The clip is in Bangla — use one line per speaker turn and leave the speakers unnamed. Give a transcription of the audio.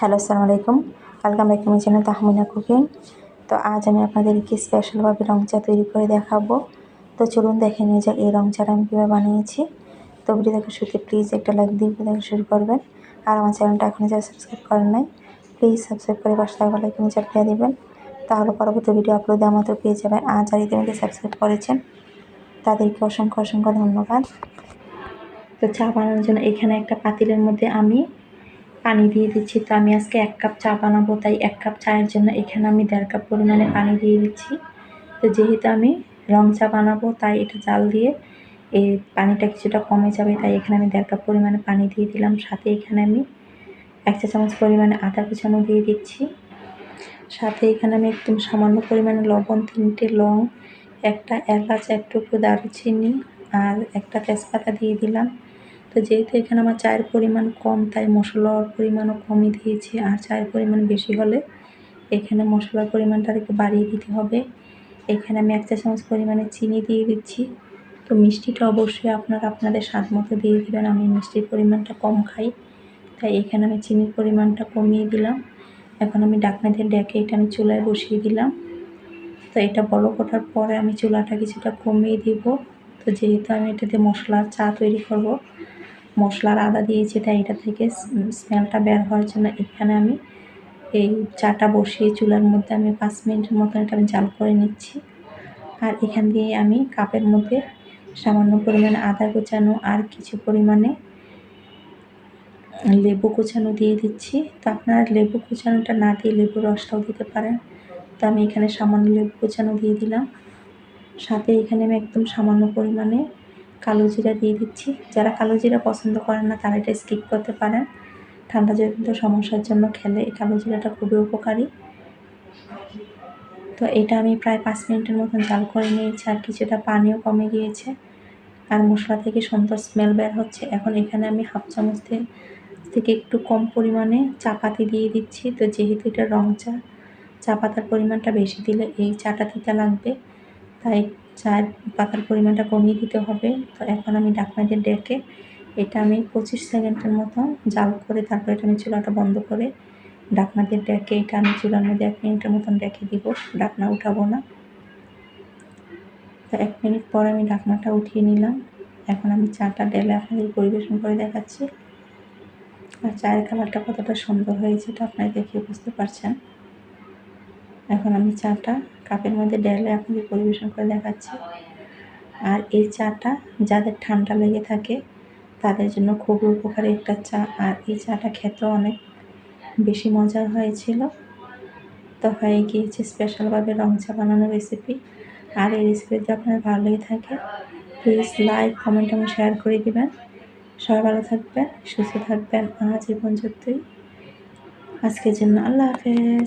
হ্যালো, আসসালামু আলাইকুম। Welcome back to my channel Tahmina cooking. তো আজ আমি আপনাদেরকে স্পেশালভাবে রং চা তৈরি করে দেখাবো। তো চলুন দেখে নিয়ে যাক এই রং চাটা আমি কীভাবে বানিয়েছি। তো ভিডিও দেখা শুরুতে প্লিজ একটা লাইক দিয়ে ভিডিও দেখা শুরু করবেন। আর আমার চ্যানেলটা এখনও যারা সাবস্ক্রাইব করেন নাই, প্লিজ সাবস্ক্রাইব করে পাশে থাকা লাইক নিচে দিয়ে দেবেন। তাহলে পরবর্তী ভিডিও আপলোড দেওয়া মতো পেয়ে যাবেন। আর যারা ইতিমধ্যে সাবস্ক্রাইব করেছেন, তাদেরকে অসংখ্য অসংখ্য ধন্যবাদ। তো চা বানানোর জন্য এখানে একটা পাতিলের মধ্যে আমি পানি দিয়ে দিচ্ছি। তো আমি আজকে এক কাপ চা বানাবো, তাই এক কাপ চায়ের জন্য এখানে আমি দেড় কাপ পরিমাণে পানি দিয়ে দিচ্ছি। তো যেহেতু আমি রং চা বানাবো, তাই এটা জাল দিয়ে এই পানিটা কিছুটা কমে যাবে, তাই এখানে আমি দেড় কাপ পরিমাণে পানি দিয়ে দিলাম। সাথে এখানে আমি এক চা চামচ পরিমাণে আদা কুচানো দিয়ে দিচ্ছি। সাথে এখানে আমি একদম সামান্য পরিমাণে লবণ, তিনটে লং, একটা এলাচ একটুকু দারুচিনি আর একটা তেজপাতা দিয়ে দিলাম। তো যেহেতু এখানে আমার চায়ের পরিমাণ কম, তাই মশলার পরিমাণও কমই দিয়েছি। আর চায়ের পরিমাণ বেশি হলে এখানে মশলার পরিমাণটা একটু বাড়িয়ে দিতে হবে। এখানে আমি এক চা চামচ পরিমাণে চিনি দিয়ে দিচ্ছি। তো মিষ্টিটা অবশ্যই আপনারা আপনাদের স্বাদ মতো দিয়ে দেবেন, আমি মিষ্টির পরিমাণটা কম খাই। তাই এখানে আমি চিনির পরিমাণটা কমিয়ে দিলাম। এখন আমি ডাকনা দিয়ে ডেকে এটা আমি চুলায় বসিয়ে দিলাম। তো এটা বড় করার পরে আমি চুলাটা কিছুটা কমিয়ে দিব। তো যেহেতু আমি এটাতে মশলার চা তৈরি করব, মশলার আদা দিয়েছি, তাই এটা থেকে স্মেলটা বের হওয়ার জন্য এখানে আমি এই চাটা বসিয়ে চুলার মধ্যে আমি পাঁচ মিনিটের মতন এটা আমি জাল করে নিচ্ছি। আর এখান দিয়ে আমি কাপের মধ্যে সামান্য পরিমাণে আদা কুচানো আর কিছু পরিমাণে লেবু কুচানো দিয়ে দিচ্ছি। তো আপনারা লেবু কুচানোটা না দিয়ে লেবুর রসটাও দিতে পারেন। তো আমি এখানে সামান্য লেবু কুচানো দিয়ে দিলাম। সাথে এখানে আমি একদম সামান্য পরিমাণে কালো জিরা দিয়ে দিচ্ছি। যারা কালো জিরা পছন্দ করেন না, তারা এটা স্কিপ করতে পারেন। ঠান্ডা জনিত সমস্যার জন্য খেলে এই কালো জিরাটা খুবই উপকারী। তো এটা আমি প্রায় পাঁচ মিনিটের মতন জাল করে নিয়েছি, আর কিছুটা পানিও কমে গিয়েছে। আর মশলা থেকে সুন্দর স্মেল বের হচ্ছে। এখন এখানে আমি হাফ চামচ থেকে একটু কম পরিমাণে চা পাতি দিয়ে দিচ্ছি। তো যেহেতু এটা রং চা চা পাতার পরিমাণটা বেশি দিলে এই চাটা দিতে লাগবে। তাই চায়ের পাতার পরিমাণটা কমিয়ে দিতে হবে। তো এখন আমি দিয়ে ডেকে এটা আমি পঁচিশ সেকেন্ডের মতো জাল করে তারপর এটা আমি চুলাটা বন্ধ করে ডাকনা দিয়ে ডেকে এটা আমি চুলার মধ্যে এক মিনিটের মতন রেখে দিব। ডাকনা উঠাবো না। তো এক মিনিট পর আমি ডাকনাটা উঠিয়ে নিলাম। এখন আমি চাটা ডেলে আপনাদের পরিবেশন করে দেখাচ্ছি। আর চায়ের কালারটা কতটা সুন্দর হয়েছে এটা আপনারা দেখে বুঝতে পারছেন। এখন আমি চাটা কাপের মধ্যে ডেলে আপনাদের পরিবেশন করে দেখাচ্ছি। আর এই চাটা যাদের ঠান্ডা লেগে থাকে, তাদের জন্য খুবই উপকারী একটা চা। আর এই চাটা খেতেও অনেক বেশি মজার হয়েছিল। তো হয়ে গিয়েছে স্পেশালভাবে রং চা বানানোর রেসিপি আর এই রেসিপি যদি আপনার ভালো লেগে থাকে প্লিজ লাইক কমেন্ট এবং শেয়ার করে দেবেন। সবাই ভালো থাকবেন, সুস্থ থাকবেন। আজ এই পর্যন্তই। আজকের জন্য আল্লাহ হাফেজ।